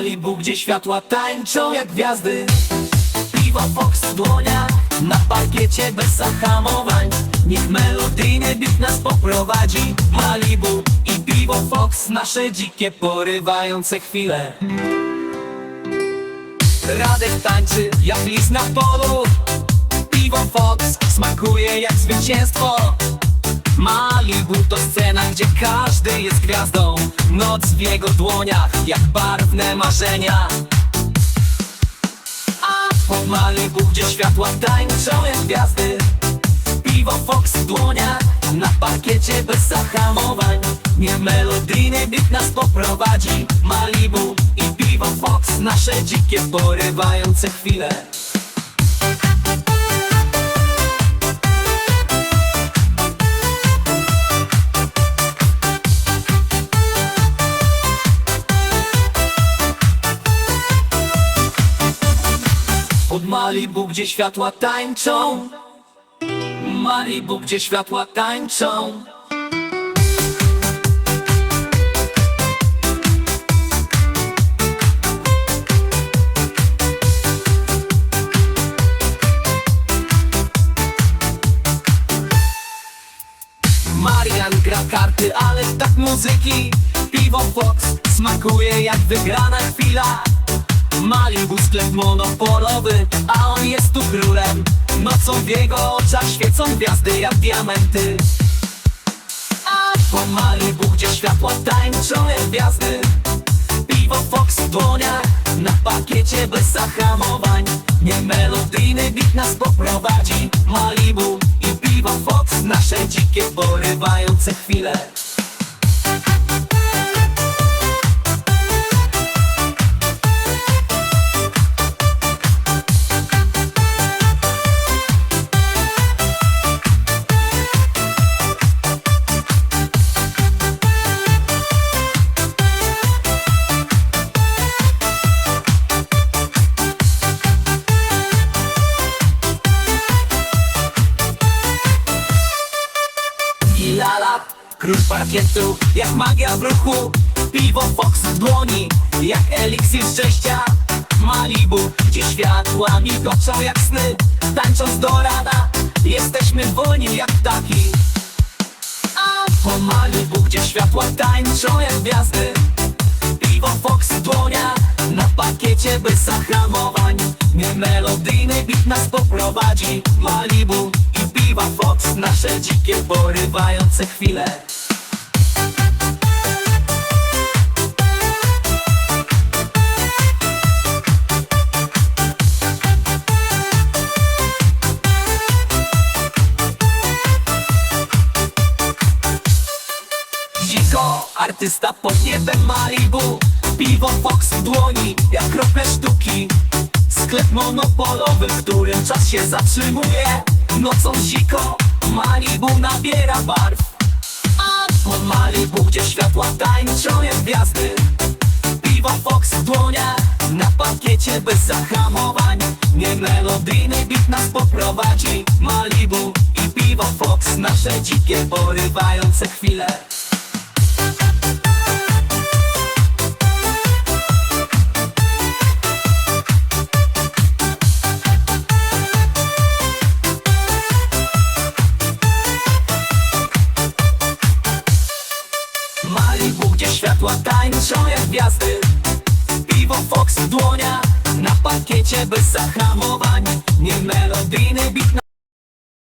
Malibu, gdzie światła tańczą jak gwiazdy. Piwo Fox w dłoniach Na parkiecie bez zahamowań. Niech melodyjny beat nas poprowadzi. Malibu i piwo Fox Nasze dzikie porywające chwile. Radek tańczy jak lis na polu. Piwo Fox smakuje jak zwycięstwo. Malibu to scena, gdzie każdy jest gwiazdą Noc w jego dłoniach, jak barwne marzenia. A po Malibu, gdzie światła tańczą jak gwiazdy. Piwo Fox w dłoniach, na parkiecie bez zahamowań. Nie melodyjny beat nas poprowadzi Malibu i piwo Fox. Nasze dzikie porywające chwile Malibu, gdzie światła tańczą. Malibu, gdzie światła tańczą. Marian gra karty, ale tak muzyki. Piwo Fox smakuje jak wygrana chwila Malibu sklep monopolowy, a on jest tu królem. Nocą w jego oczach świecą gwiazdy jak diamenty. A po Malibu, gdzie światła tańczą jak gwiazdy Piwo Fox w dłoniach, na pakiecie bez zahamowań. Nie melodyjny beat nas poprowadzi. Malibu i piwo Fox Nasze dzikie porywające chwile król parkietu, jak magia w ruchu. Piwo Fox w dłoni, jak eliksir szczęścia. Malibu, gdzie światła migoczą jak sny. Tańcząc do rana, jesteśmy wolni jak ptaki. A po Malibu, gdzie światła tańczą jak gwiazdy. Piwo Fox w na pakiecie bez zahamowań. Nie melodyjny beat nas poprowadzi. Malibu i piwa Fox Nasze dzikie porywające chwile. Dziko, artysta pod niebem Malibu. Piwo Fox w dłoni, jak krople sztuki. Sklep monopolowy, w którym czas się zatrzymuje Nocą dziko, Malibu nabiera barw. A Malibu, gdzie światła tańczą jak gwiazdy. Piwo Fox w dłoniach, na pakiecie bez zahamowań. Nie melodyjny beat nas poprowadzi. Malibu i piwo Fox Nasze dzikie porywające chwile jak gwiazdy. Piwo Fox w dłoniach, na pakiecie bez zahamowań. Nie melodyjny beat